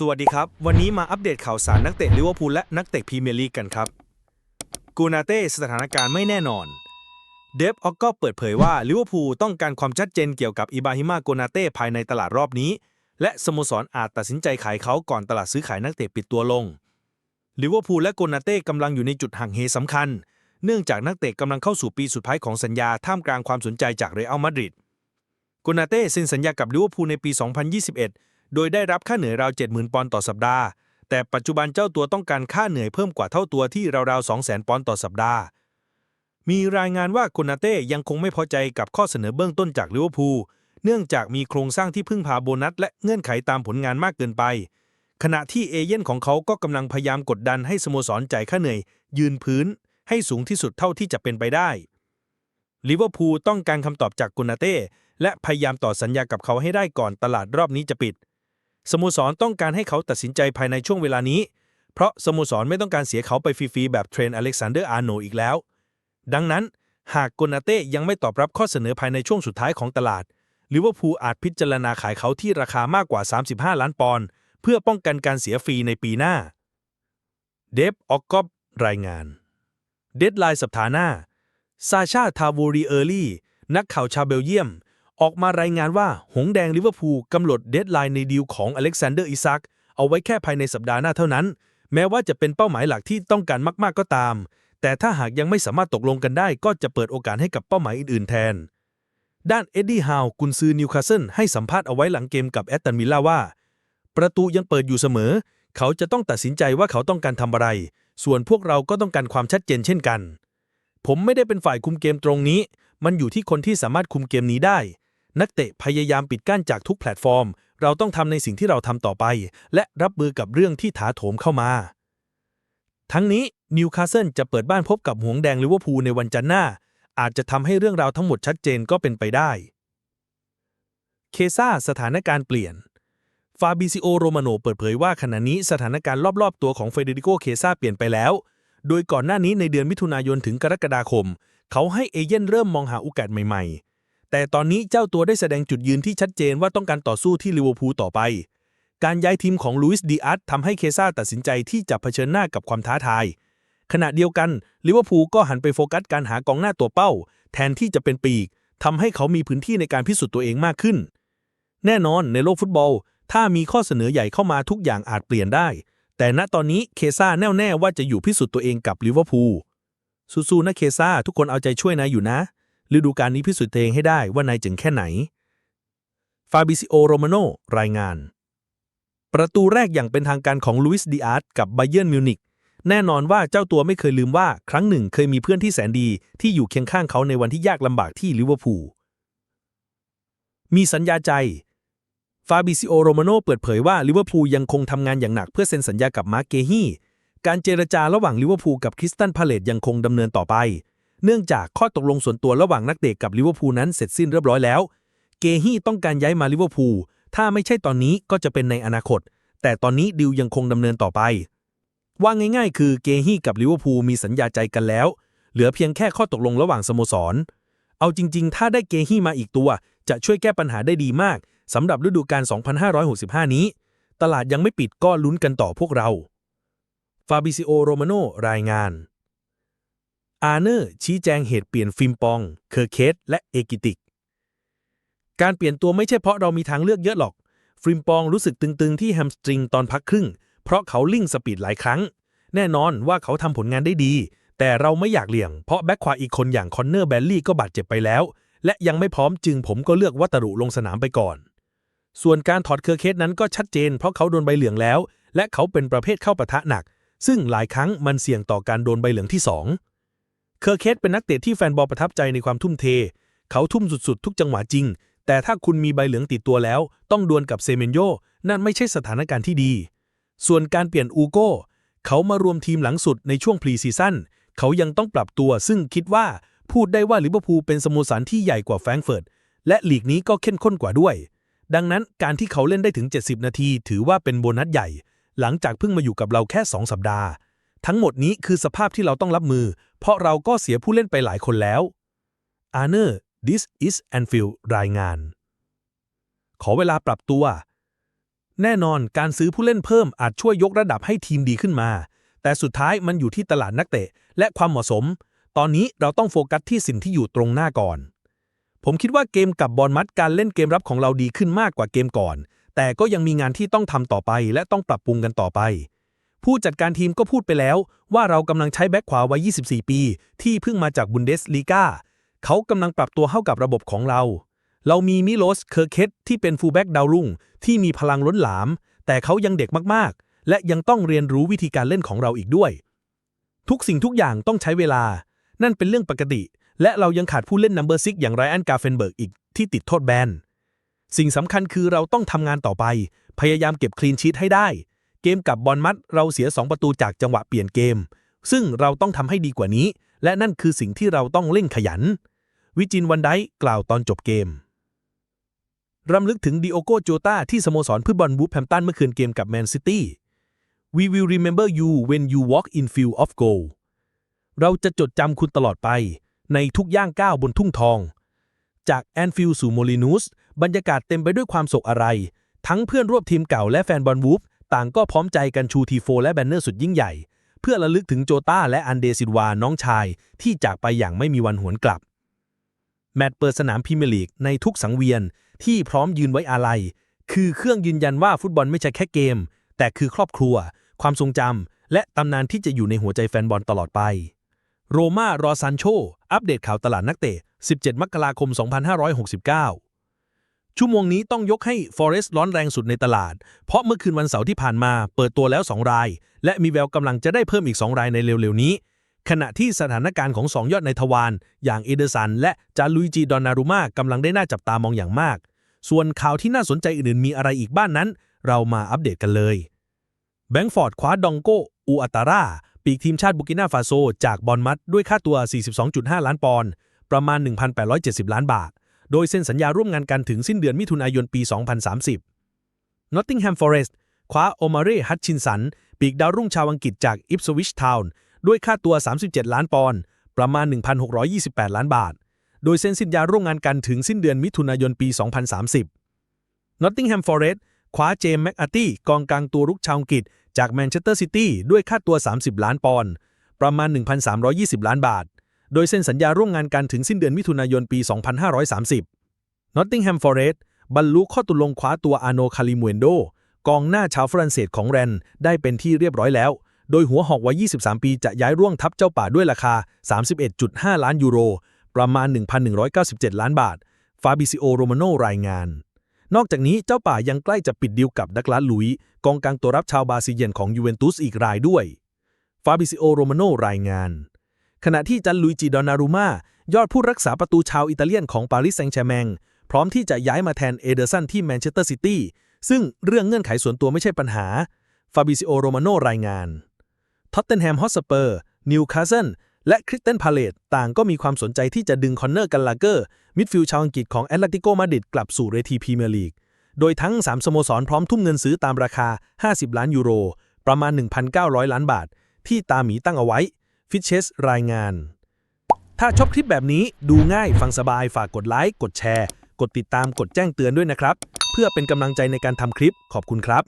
สวัสดีครับ วันนี้มาอัปเดตข่าวสารนักเตะลิเวอร์พูลและนักเตะพรีเมียร์ลีกกันครับกูนาเต้สถานการณ์ไม่แน่นอน เดฟออกก็เปิดเผยว่าลิเวอร์พูลต้องการความชัดเจนเกี่ยวกับอิบาฮิมาโกนาเต้ภายในตลาดรอบนี้ และสโมสรอาจตัดสินใจขายเขาก่อนตลาดซื้อขายนักเตะปิดตัวลงลิเวอร์พูลและโกนาเต้กำลังอยู่ในจุดห่างเหสำคัญ เนื่องจากนักเตะกำลังเข้าสู่ปีสุดท้ายของสัญญาท่ามกลางความสนใจจากเรอัลมาดริดโกนาเต้เซ็นสัญญากับลิเวอร์พูลในปี 2021 โดยได้รับค่าเหนื่อยราว 70,000 ปอนด์ต่อสัปดาห์ แต่ปัจจุบันเจ้าตัวต้องการค่าเหนื่อยเพิ่มกว่าเท่าตัวที่ราวๆ 200,000 ปอนด์ต่อสัปดาห์ มีรายงานว่าโกนาเต้ยังคงไม่พอใจกับข้อเสนอเบื้องต้นจากลิเวอร์พูล เนื่องจากมีโครงสร้างที่พึ่งพาโบนัส และเงื่อนไขตามผลงานมากเกินไป ขณะที่เอเย่นของเขาก็กำลังพยายามกดดันให้สโมสรจ่ายค่าเหนื่อย ยืนพื้น ให้สูงที่สุดเท่าที่จะเป็นไปได้ลิเวอร์พูลต้องการคำตอบจากกุนาเต้และพยายามต่อสัญญากับเขาให้ได้ก่อนตลาดรอบนี้จะปิด สโมสรต้องการให้เขาตัดสินใจภายในช่วงเวลานี้ เพราะสโมสรไม่ต้องการเสียเขาไปฟรีๆ แบบเทรนอเล็กซานเดอร์อาร์โนอีกแล้ว ดังนั้น หากกนาเต้ยังไม่ตอบรับข้อเสนอภายในช่วงสุดท้ายของตลาดลิเวอร์พูลอาจพิจารณาขายเขาที่ราคามากกว่า 35 ล้านปอนด์เพื่อป้องกันการเสียฟรีในปีหน้า เดฟออกกอบรายงาน เดดไลน์สัปดาห์หน้า ซาชาทาวูรีเออร์ลี่ นักข่าวชาวเบลเยียม ออกมารายงานว่าหงแดงลิเวอร์พูลกำหนดเดดไลน์ในดีลของอเล็กซานเดอร์อิซักเอาไว้แค่ภายในสัปดาห์หน้าเท่านั้น แม้ว่าจะเป็นเป้าหมายหลักที่ต้องการมาก ๆ ก็ตาม แต่ถ้าหากยังไม่สามารถตกลงกันได้ ก็จะเปิดโอกาสให้กับเป้าหมายอื่น ๆ แทน ด้านเอ็ดดี้ฮาวกุนซือนิวคาสเซิลให้สัมภาษณ์เอาไว้หลังเกมกับแอตตันมิลล่าว่า ประตูยังเปิดอยู่เสมอ เขาจะต้องตัดสินใจว่าเขาต้องการทำอะไร ส่วนพวกเราก็ต้องการความชัดเจนเช่นกัน ผมไม่ได้เป็นฝ่ายคุมเกมตรงนี้ มันอยู่ที่คนที่สามารถคุมเกมนี้ได้ นักเตะพยายามปิดกั้นจากทุกแพลตฟอร์ม เราต้องทำในสิ่งที่เราทำต่อไป และรับมือกับเรื่องที่ถาโถมเข้ามา ทั้งนี้นิวคาสเซิลจะเปิดบ้านพบกับหงแดงลิเวอร์พูลในวันจันทร์หน้า อาจจะทำให้เรื่องราวทั้งหมดชัดเจนก็เป็นไปได้ เคซ่าสถานการณ์เปลี่ยนฟาบิซิโอโรมาโนเปิดเผยว่าขณะนี้สถานการณ์รอบๆ ตัวของเฟเดริโกเคซ่าเปลี่ยนไปแล้ว โดยก่อนหน้านี้ในเดือนมิถุนายนถึงกรกฎาคม เขาให้เอเย่นเริ่มมองหาโอกาสใหม่ๆ แต่ตอนนี้เจ้าตัวได้แสดงจุดยืนที่ชัดเจนว่าต้องการต่อสู้ที่ลิเวอร์พูลต่อไป การย้ายทีมของลุยส์ดีอาร์ตทำให้เคซ่าตัดสินใจที่จะเผชิญหน้ากับความท้าทาย ขณะเดียวกันลิเวอร์พูลก็หันไปโฟกัสการหากองหน้าตัวเป้า แทนที่จะเป็นปีกทำให้เขามีพื้นที่ในการพิสูจน์ตัวเองมากขึ้น แน่นอนในโลกฟุตบอล ถ้ามีข้อเสนอใหญ่เข้ามาทุกอย่างอาจเปลี่ยนได้ แต่ณตอนนี้เคซ่าแน่วแน่ว่าจะอยู่พิสูจน์ตัวเองกับลิเวอร์พูลสู้ๆนะเคซ่าทุกคนเอาใจช่วยนายอยู่นะ ฤดูกาลนี้พิสูจน์ตัวเองให้ได้ว่านายเจ๋งแค่ไหน ฟาบิซิโอ โรมาโน รายงาน ประตูแรกอย่างเป็นทางการของลุยส์ดีอาร์ตกับไบเยิร์นมิวนิกแน่นอนว่าเจ้าตัวไม่เคยลืมว่าครั้งหนึ่งเคยมีเพื่อนที่แสนดีที่อยู่เคียงข้างเขาในวันที่ยากลำบากที่ลิเวอร์พูล มีสัญญาใจ ฟาบิซิโอ โรมาโนเปิดเผยว่าลิเวอร์พูลยังคงทำงานอย่างหนักเพื่อเซ็นสัญญากับมาร์เกฮีการเจรจาระหว่างลิเวอร์พูลกับคริสตันพาเลตยังคงดำเนินต่อไป เนื่องจากข้อตกลงส่วนตัวระหว่างนักเตะกับลิเวอร์พูลนั้นเสร็จสิ้นเรียบร้อยแล้ว เกฮีต้องการย้ายมาลิเวอร์พูลถ้าไม่ใช่ตอนนี้ก็จะเป็นในอนาคต แต่ตอนนี้ดิวยังคงดำเนินต่อไป ว่าง่ายๆ คือเกฮีกับลิเวอร์พูลมีสัญญาใจกันแล้ว เหลือเพียงแค่ข้อตกลงระหว่างสโมสร เอาจริง ๆ ถ้าได้เกฮีมาอีกตัว จะช่วยแก้ปัญหาได้ดีมากสำหรับฤดูกาล 2565 นี้ ตลาดยังไม่ปิดก็ลุ้นกันต่อพวกเรา ฟาบิซิโอ โรมาโน รายงาน อาร์เนอร์ชี้แจงเหตุเปลี่ยนฟิล์มปอง เคอร์เคส และเอกิติก การเปลี่ยนตัวไม่ใช่เพราะเรามีทางเลือกเยอะหรอก ฟิล์มปองรู้สึกตึงๆที่แฮมสตริงตอนพักครึ่ง เพราะเขาลิ่งสปีดหลายครั้ง แน่นอนว่าเขาทำผลงานได้ดี แต่เราไม่อยากเลี่ยง เพราะแบ็คขวาอีกคนอย่างคอนเนอร์แบลลี่ก็บาดเจ็บไปแล้ว และยังไม่พร้อมจึงผมก็เลือกวัตรุลงสนามไปก่อน ส่วนการถอดเคอร์เคสนั้นก็ชัดเจน เพราะเขาโดนใบเหลืองแล้ว และเขาเป็นประเภทเข้าปะทะหนัก ซึ่งหลายครั้งมันเสี่ยงต่อการโดนใบเหลืองที่สอง เคอร์เคสเป็นนักเตะที่แฟนบอลประทับใจในความทุ่มเท เขาทุ่มสุดๆ ทุกจังหวะจริง แต่ถ้าคุณมีใบเหลืองติดตัวแล้ว ต้องดวลกับเซเมนโยนั่นไม่ใช่สถานการณ์ที่ดี ส่วนการเปลี่ยนอูโก้ เขามารวมทีมหลังสุดในช่วงพรีซีซั่นเขายังต้องปรับตัวซึ่งคิดว่าพูดได้ว่าลิเวอร์พูลเป็นสโมสรที่ใหญ่กว่าแฟรงเฟิร์ตและลีกนี้ก็เข้มข้นกว่าด้วย ดังนั้นการที่เขาเล่นได้ถึง 70 นาที ถือว่าเป็นโบนัสใหญ่ หลังจากเพิ่งมาอยู่กับเราแค่ 2 สัปดาห์ ทั้งหมดนี้คือสภาพที่เราต้องรับมือ เพราะเราก็เสียผู้เล่นไปหลายคนแล้วอาร์เนอร์ this is Anfield รายงาน ขอเวลาปรับตัว แน่นอนการซื้อผู้เล่นเพิ่มอาจช่วยยกระดับให้ทีมดีขึ้นมา แต่สุดท้ายมันอยู่ที่ตลาดนักเตะ และความเหมาะสม ตอนนี้เราต้องโฟกัสที่สิ่งที่อยู่ตรงหน้าก่อน ผมคิดว่าเกมกับบอลมัดการเล่นเกมรับของเราดีขึ้นมากกว่าเกมก่อน แต่ก็ยังมีงานที่ต้องทำต่อไปและต้องปรับปรุงกันต่อไป ผู้จัดการทีมก็พูดไปแล้วว่าเรากำลังใช้แบ็คขวาวัย 24 ปี ที่เพิ่งมาจากบุนเดสลีกาเขากำลังปรับตัวเข้ากับระบบของเรา เรามีมิโลส เคอร์เคตที่เป็นฟูลแบ็กดาวรุ่ง ที่มีพลังล้นหลาม แต่เขายังเด็กมากๆ และยังต้องเรียนรู้วิธีการเล่นของเราอีกด้วย ทุกสิ่งทุกอย่างต้องใช้เวลา นั่นเป็นเรื่องปกติ และเรายังขาดผู้เล่นนัมเบอร์ซิกอย่างไรอันกาเฟนเบิร์กอีกที่ติดโทษแบนสิ่งสำคัญคือเราต้องทำงานต่อไป พยายามเก็บคลีนชีตให้ได้ เกมกับบอลมัดเราเสีย 2 ประตูจากจังหวะเปลี่ยนเกม ซึ่งเราต้องทำให้ดีกว่านี้ และนั่นคือสิ่งที่เราต้องเล่นขยัน วิจินวันไดกล่าวตอนจบเกมรำลึกถึงดิโอโกโจตาที่สโมสรฟุตบอลวูแฮมตันเมื่อคืนเกมกับแมนซิตี้ We will remember you when you walk in field of goal เราจะจดจำคุณตลอดไป ในทุกย่างก้าวบนทุ่งทอง จากแอนฟิลด์สู่โมลินูสบรรยากาศเต็มไปด้วยความโศกอะไร ทั้งเพื่อนร่วมทีมเก่าและแฟนบอลวูฟ ต่างก็พร้อมใจกันชูทีโฟและแบนเนอร์สุดยิ่งใหญ่ เพื่อระลึกถึงโจต้าและอันเดซิลวาน้องชายที่จากไปอย่างไม่มีวันหวนกลับ แมตช์เปิดสนามพรีเมียร์ลีกในทุกสังเวียนที่พร้อมยืนไว้อาลัย คือเครื่องยืนยันว่าฟุตบอลไม่ใช่แค่เกม แต่คือครอบครัว ความทรงจำและตำนานที่จะอยู่ในหัวใจแฟนบอลตลอดไป โรม่ารอซันโช อัปเดตข่าวตลาดนักเตะ 17 มกราคม 2569 ชั่วโมงนี้ต้องยกให้ Forest ร้อนแรงสุดในตลาด เพราะเมื่อคืนวันเสาร์ที่ผ่านมาเปิดตัวแล้ว 2 ราย และมีแววกำลังจะได้เพิ่มอีก 2 รายในเร็วๆนี้ ขณะที่สถานการณ์ของ 2 ยอดในทวารอย่างเอเดอร์สันและจาลุยจีดอนนารุมากำลังได้น่าจับตามองอย่างมาก ส่วนข่าวที่น่าสนใจอื่นๆมีอะไรอีกบ้านนั้น เรามาอัปเดตกันเลยแบงก์ฟอร์ดคว้าดองโกอูอัตาราปีกทีมชาติบุกินาฟาโซ จากบอลมัดด้วยค่าตัว 42.5 ล้านปอนด์ประมาณ 1,870 ล้านบาท โดยเซ็นสัญญาร่วมงานกันถึงสิ้นเดือนมิถุนายนปี 2030 Nottingham Forest คว้าโอมาเร่ฮัตชินสัน ปีกดาวรุ่งชาวอังกฤษจาก Ipswich Town ด้วยค่าตัว 37 ล้านปอนด์ประมาณ 1,628 ล้านบาท โดยเซ็นสัญญาร่วมงานกันถึงสิ้นเดือนมิถุนายนปี 2030 Nottingham Forest คว้าเจมส์แม็กอาร์ตี้กองกลางตัวรุกชาวอังกฤษจากแมนเชสเตอร์ซิตี้ด้วยค่าตัว 30 ล้านปอนด์ประมาณ 1,320 ล้านบาท โดยเซ็นสัญญาร่วมงานกันถึงสิ้นเดือนมิถุนายนปี 2530 Nottingham Forest บรรลุข้อตกลงคว้าตัวอาโนคาลิมูเวนโดกองหน้าชาวฝรั่งเศสของแรนได้เป็นที่เรียบร้อยแล้ว โดยหัวหอกวัย 23 ปีจะย้ายร่วงทับเจ้าป่าด้วยราคา 31.5 ล้านยูโร ประมาณ 1,197 ล้านบาท ฟาบิซิโอ โรมาโนรายงาน นอกจากนี้เจ้าป่ายังใกล้จะปิดดีลกับดักลาสลุย กองกลางตัวรับชาวบาซิเลียนของยูเวนตุสอีกรายด้วย ฟาบิซิโอ โรมาโนรายงาน ขณะที่จันลุยจิดอนารูมายอดผู้รักษาประตูชาวอิตาเลียนของปารีสแซงต์แชร์แมง พร้อมที่จะย้ายมาแทนเอเดอร์สันที่แมนเชสเตอร์ซิตี้ซึ่งเรื่องเงื่อนไขส่วนตัวไม่ใช่ปัญหาฟาบิซิโอโรมาโนรายงานท็อตเทนแฮมฮอตสเปอร์นิวคาสเซิลและคริสเตนพาเลตต่างก็มีความสนใจที่จะดึงคอนเนอร์กันลาเกอร์มิดฟิลด์ชาวอังกฤษของแอตเลติโกมาดริดกลับสู่เวทีพรีเมียร์ลีก โดยทั้ง 3 สโมสรพร้อมทุ่มเงินซื้อตามราคา 50 ล้านยูโร ประมาณ 1,900 ล้านบาท ที่ตาหมีตั้งเอาไว้ ฟิชเชสรายงาน ถ้าชอบคลิปแบบนี้ดูง่ายฟังสบายฝากกดไลค์กดแชร์ กดติดตามกดแจ้งเตือนด้วยนะครับ เพื่อเป็นกำลังใจในการทำคลิปขอบคุณครับ